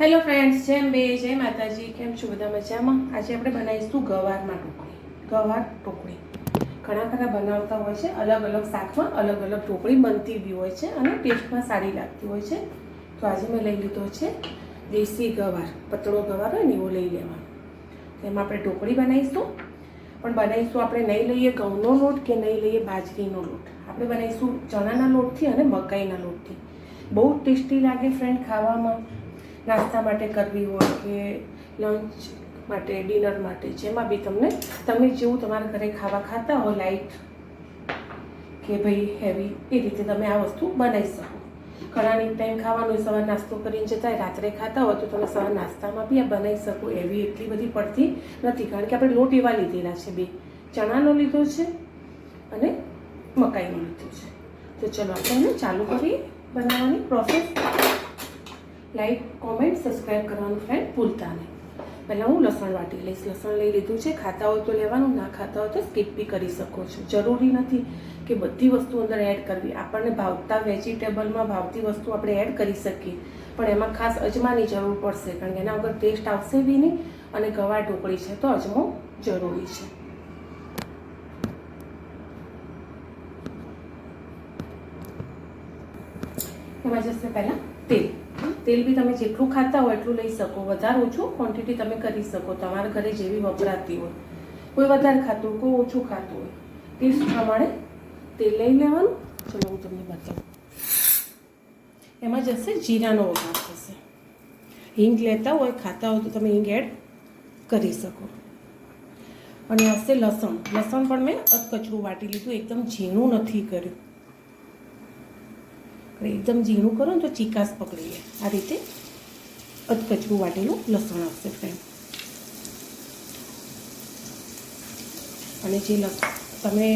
Hello friends જેમ બે જય માતાજી. કેમ છો બધા મજામાં? આજે આપણે બનાવીશું ગવારમાં ઢોકળી. ગવાર ઢોકળી. ઘણા ખરા બનાવતા હોય છે, અલગ અલગ શાકમાં અલગ અલગ ઢોકળી બનતી બી હોય છે અને ટેસ્ટમાં સારી લાગતી હોય છે. તો આજે મેં લઈ લીધો છે દેશી ગવાર, પતળો ગવાર હોય ને એવો લઈ લેવાનો. એમાં આપણે ઢોકળી બનાવીશું. પણ બનાવીશું આપણે નહીં લઈએ ઘઉંનો લોટ કે નહીં લઈએ બાજરીનો લોટ. આપણે બનાવીશું ચણાના લોટથી અને મકાઈના લોટથી. બહુ ટેસ્ટી લાગે ફ્રેન્ડ ખાવામાં. નાસ્તા માટે કરવી હોય કે લંચ માટે ડિનર માટે, જેમાં બી તમને, તમે જેવું તમારા ઘરે ખાવા ખાતા હો લાઇટ કે ભાઈ હેવી એ રીતે તમે આ વસ્તુ બનાવી શકો. ઘણાની ટાઈમ ખાવાનું સવાર નાસ્તો કરીને જતા રાત્રે ખાતા હોય, તો તમે સવાર નાસ્તામાં બી આ બનાવી શકો. એવી એટલી બધી પડતી નથી, કારણ કે આપણે લોટ એવા લીધેલા છે બે. ચણાનો લીધો છે અને મકાઈનો લીધો છે. તો ચલો, આપણે ચાલુ કરીએ બનાવવાની પ્રોસેસ લાઈક કોમેન્ટ સબસ્ક્રાઈબ કરવાનું ફ્રેન્ડ ભૂલતા નહીં. પહેલાં હું લસણ વાટી લઈશ. લસણ લઈ લીધું છે. ખાતા હોય તો લેવાનું, ના ખાતા હોય તો સ્કીપ બી કરી શકો છો. જરૂરી નથી કે બધી વસ્તુ અંદર એડ કરવી. આપણને ભાવતા વેજીટેબલમાં ભાવતી વસ્તુ આપણે એડ કરી શકીએ. પણ એમાં ખાસ અજમાની જરૂર પડશે. કારણ કે એના વગર ટેસ્ટ આવશે બી નહીં અને ગવા ઢોકળી છે તો અજમો જરૂરી છે. એમાં જશે પહેલાં તેલ. તેલ બી તમે જેટલું ખાતા હોય એટલું લઈ શકો. વધારે ઓછું ક્વોન્ટિટી તમે કરી શકો. તમારા ઘરે જેવી વપરાતી હોય. કોઈ વધારે ખાતું, કોઈ ઓછું ખાતું હોય. ટેસ્ટ પ્રમાણે તેલ લઈ લેવાનું. ચલો, હું તમને બતાવું. એમાં જશે જીરાનો વઘાર થશે હિંગ લેતા હોય, ખાતા હોય તો તમે હિંગ એડ કરી શકો. અને હશે લસણ. લસણ પણ મેં અધકચરું વાટી લીધું. એકદમ ઝીણું નથી કર્યું. આપણે એકદમ ઝીણું કરો ને તો ચીકાસ પકડી લે. આ રીતે અધકચરું વાટેલું લસણ આવશે ફ્રેન્ડ અને જે લસ, તમે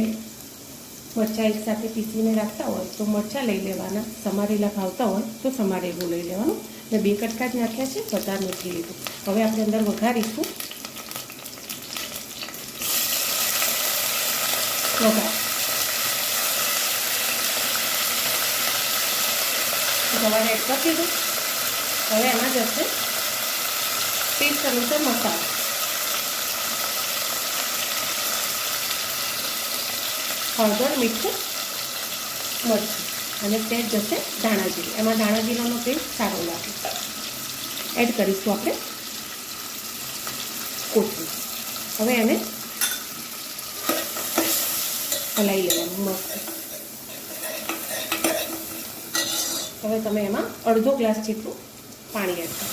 મરચાં એક સાથે પીસીને રાખતા હોય તો મરચાં લઈ લેવાના. સમારેલા ભાવતા હોય તો સમારેલું લઈ લેવાનું. મેં બે કટકા જ નાખ્યા છે વધારે નથી લીધું. હવે આપણે અંદર વઘારીશું. વઘાર. ગવાર એડ કરી દીધું. હવે એમાં જશે ટેસ્ટ અનુસાર મસાલો. હળદર, મીઠું, મરચું અને તે જશે ધાણાજીરી. એમાં ધાણાજીરાનો ટેસ્ટ સારો લાગે. એડ કરીશું આપણે કોથમીર. હવે એને હલાવી લેવાનું, મસ્ત. હવે તમે એમાં અડધો ગ્લાસ જેટલું પાણી એડ કરો.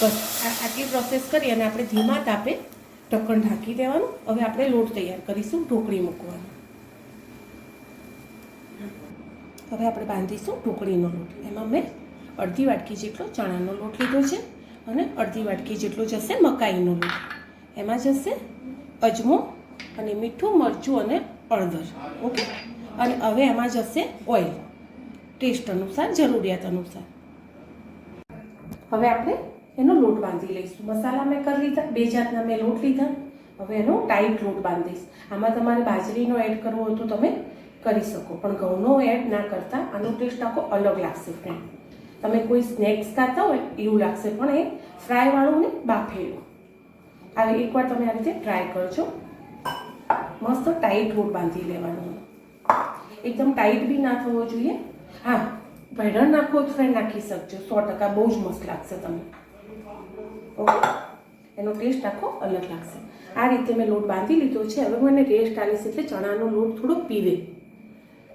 બસ આટલી પ્રોસેસ કરી અને આપણે ધીમા તાપે ઢક્કણ ઢાંકી દેવાનું. હવે આપણે લોટ તૈયાર કરીશું, ઢોકળી મૂકવાનું. હવે આપણે બાંધીશું ઢોકળીનો લોટ. એમાં મેં અડધી વાટકી જેટલો ચણાનો લોટ લીધો છે અને અડધી વાટકી જેટલો જશે મકાઈનો લોટ. એમાં જશે અજમો અને મીઠું, મરચું અને હળદર ઓકે? અને હવે એમાં જશે ઓઇલ ટેસ્ટ અનુસાર, જરૂરિયાત અનુસાર. હવે આપણે એનો લોટ બાંધી લઈશું. મસાલા મેં કરી લીધા, બે જાતના મેં લોટ લીધા. હવે એનો ટાઈટ લોટ બાંધીશ આમાં તમારે બાજરીનો એડ કરવો હોય તો તમે કરી શકો, પણ ઘઉંનો એડ ના કરતા. આનો ટેસ્ટ આખો અલગ લાગશે ફ્રેન્ડ તમે કોઈ સ્નેક્સ ખાતા હોય, એવું લાગશે પણ એ ફ્રાયવાળું ને બાફેલું. આ એકવાર તમે આ રીતે ટ્રાય કરજો. મસ્ત ટાઈટ લોટ બાંધી લેવાનો. એકદમ ટાઈટ બી ના થવો જોઈએ. હા ભેડર નાખો તો ફ્રેન્ડ નાખી શકજો. સો ટકા બહુ જ મસ્ત લાગશે તમને. ઓકે? એનો ટેસ્ટ આખો અલગ લાગશે. આ રીતે મેં લોટ બાંધી લીધો છે. હવે હું એને રેસ્ટ છે એટલે ચણાનો લોટ થોડો પીવે.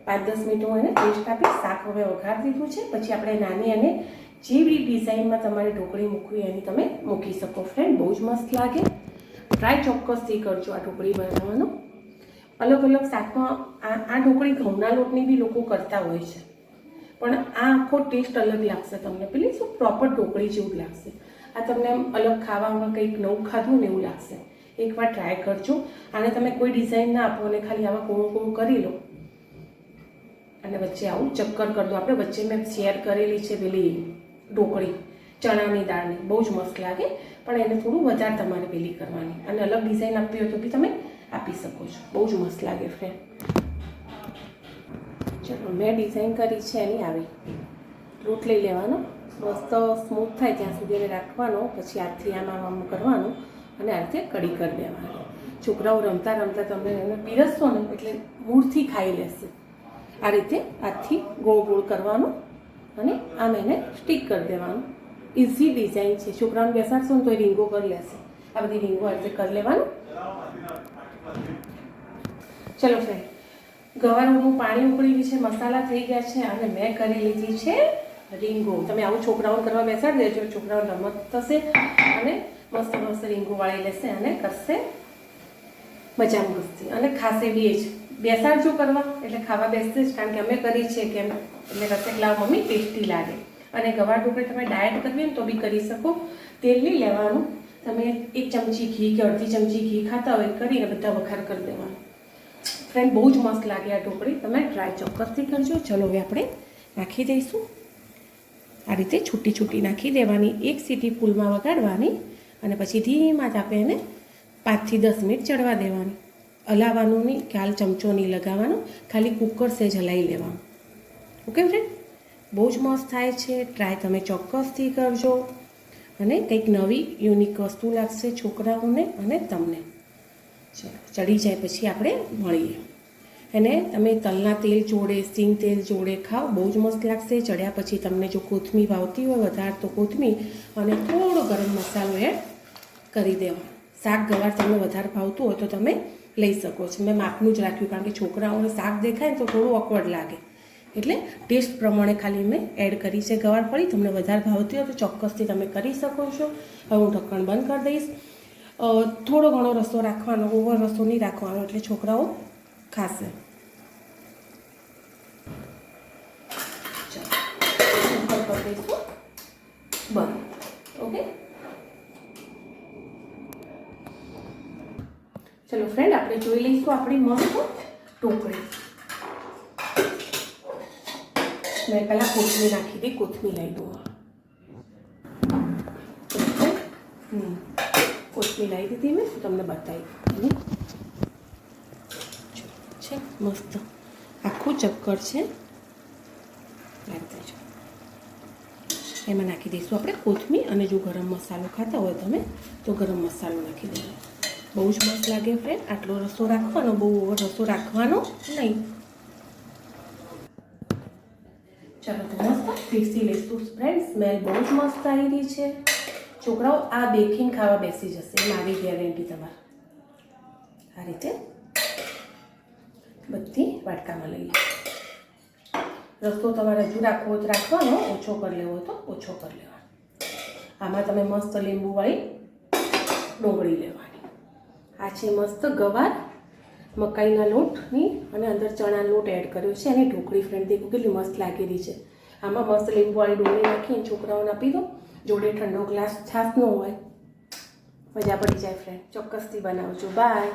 પાંચ દસ મિનિટ હું એને રેસ્ટ આપી શાક હવે વઘાર દીધું છે. પછી આપણે નાની અને જેવી ડિઝાઇનમાં તમારે ઢોકળી મૂકવી એની તમે મૂકી શકો. ફ્રેન્ડ બહુ જ મસ્ત લાગે. ટ્રાય ચોક્કસથી કરજો આ ઢોકળી બનાવવાનું. અલગ અલગ શાકમાં આ આ ઢોકળી ઘઉંના લોટની બી લોકો કરતા હોય છે. પણ આ આખો ટેસ્ટ અલગ લાગશે તમને. પેલી શું પ્રોપર ઢોકળી જેવું લાગશે. આ તમને એમ અલગ ખાવામાં કંઈક નવું ખાધું ને એવું લાગશે. એકવાર ટ્રાય કરજો. આને તમે કોઈ ડિઝાઇન ના આપો અને ખાલી આવા કોણ કોણ કરી લો. અને વચ્ચે આવું ચક્કર કરી દો. આપણે વચ્ચે મેં શેર કરેલી છે પેલી ઢોકળી, ચણાની દાળની. બહુ જ મસ્ત લાગે. પણ એને થોડું વધારે તમારે પેલી કરવાની. અને અલગ ડિઝાઇન આપવી હોય તો બી તમે આપી શકો છો. બહુ જ મસ્ત લાગે ફ્રેન્ડ ચલો, મેં ડિઝાઇન કરી છે એની આવી. લોટ લઈ લેવાનો. મસ્ત સ્મૂથ થાય ત્યાં સુધી એને રાખવાનો, પછી હાથથી આમ આમ કરવાનું અને આ રીતે કડી કરી દેવાનું. છોકરાઓ રમતા રમતા તમે એને પીરસશો ને, એટલે મૂળથી ખાઈ લેશે. આ રીતે હાથથી ગોળ ગોળ કરવાનું અને આમ એને સ્ટીક કરી દેવાનું. ઇઝી ડિઝાઇન છે. છોકરાઓને બેસાડશો ને તો એ રીંગો કરી લેશે. આ બધી રીંગો આ રીતે કરી લેવાનું. ચલો ફ્રેન્ડ ગવારનું પાણી ઉકળી છે, મસાલા થઈ ગયા છે અને મેં કરી લીધી છે રીંગો. તમે આવું છોકરાઓને કરવા બેસાડી દેજો, છોકરાઓ રમત થશે અને મસ્ત મસ્ત રીંગો વાળી લેશે અને કરશે મજા મસ્તી. અને ખાસે બી જ. બેસાડજો કરવા, એટલે ખાવા બેસશે જ, કારણ કે અમે કરી છે કેમ? એટલે કશે લાવ, મમ્મી, ટેસ્ટી લાગે. અને ગવાર ઢોકળી તમે ડાયટ કરવી ને તો બી કરી શકો. તેલ નહીં લેવાનું. તમે એક ચમચી ઘી કે અડધી ચમચી ઘી ખાતા હોય, કરીને બધા વખાર કરી દેવાનું. ફ્રેન્ડ બહુ જ મસ્ત લાગે આ ઢોકળી તમે ટ્રાય ચોક્કસથી કરજો. ચલો હવે આપણે નાખી દઈશું. આ રીતે છૂટી છૂટી નાખી દેવાની. એક સીટી ફૂલમાં વગાડવાની અને પછી ધીમા તાપે એને પાંચથી દસ મિનિટ ચડવા દેવાની. હલાવવાનું નહીં, ખ્યાલ ચમચો નહીં લગાવવાનો. ખાલી કુકર સેજ હલાવી લેવાનું. ઓકે ફ્રેન્ડ બહુ જ મસ્ત થાય છે. ટ્રાય તમે ચોક્કસથી કરજો. અને કંઈક નવી યુનિક વસ્તુ લાગશે છોકરાઓને અને તમને. ચડી જાય પછી આપણે મળીએ. એને તમે તલના તેલ જોડે, સિંગ તેલ જોડે ખાઓ, બહુ જ મસ્ત લાગશે. ચડ્યા પછી તમને જો કોથમીર ભાવતી હોય વધારે તો કોથમીર અને થોડો ગરમ મસાલો એડ કરી દેવાનો. શાક ગવાર તમને વધારે ભાવતું હોય તો તમે લઈ શકો છો. મેં માપનું જ રાખ્યું કારણ કે છોકરાઓને શાક દેખાય ને તો થોડું ઓકવર્ડ લાગે. એટલે ટેસ્ટ પ્રમાણે ખાલી મેં એડ કરી છે. ગવાર પડી, તમને વધારે ભાવતી હોય તો ચોક્કસથી તમે કરી શકો છો. હવે હું ઢક્કણ બંધ કરી દઈશ. થોડો ઘણો રસો રાખવાનો, ઓવર રસો નહીં રાખવાનો, એટલે છોકરાઓ ખાશે. બંધ ઓકે ચલો ફ્રેન્ડ આપણે જોઈ લઈશું આપણી મસ્ત ટોકરી. મેં પહેલાં કોથમીર નાખી દઈ કોથમીર લઈ દઉં કોથમીર લાવી દીધી મેં તમને બતાવી. છે, મસ્ત. આખું ચક્કર છે. લાગતા એમાં નાખી દઈશું આપણે કોથમીર અને જો ગરમ મસાલો ખાતા હોય તમે, તો ગરમ મસાલો નાખી દેવાનો બહુ જ મસ્ત લાગે ફ્રેન્ડ આટલો રસો રાખવાનો, બહુ રસો રાખવાનો નહીં. ચાલો તો મસ્ત પીસી લઈશું. ફ્રેન્ડ સ્મેલ બહુ જ મસ્ત આવી રહી છે. છોકરાઓ આ બેકિંગ ખાવા બેસી જશે. મારી ગેરંટી તમારે. આ રીતે બધી વાટકામાં લઈએ રસ્તો તમારે હજુ રાખવો તો રાખવાનો, ઓછો કરી લેવો તો ઓછો કરી લેવાનો. આમાં તમે મસ્ત લીંબુવાળી ડુંગળી લેવાની. આ છે મસ્ત ગવાર મકાઈના લોટની અને અંદર ચણા લોટ એડ કર્યો છે. અને ઢોકળી ફ્રેન્ડ દેખો કેટલી મસ્ત લાગેલી છે. આમાં મસ્ત લીંબુવાળી ડુંગળી નાખીને છોકરાઓને આપી દો. જોડે ઠંડો ગ્લાસ છાસનો હોય મજા પડી જાય ફ્રેન્ડ ચોક્કસથી બનાવજો. બાય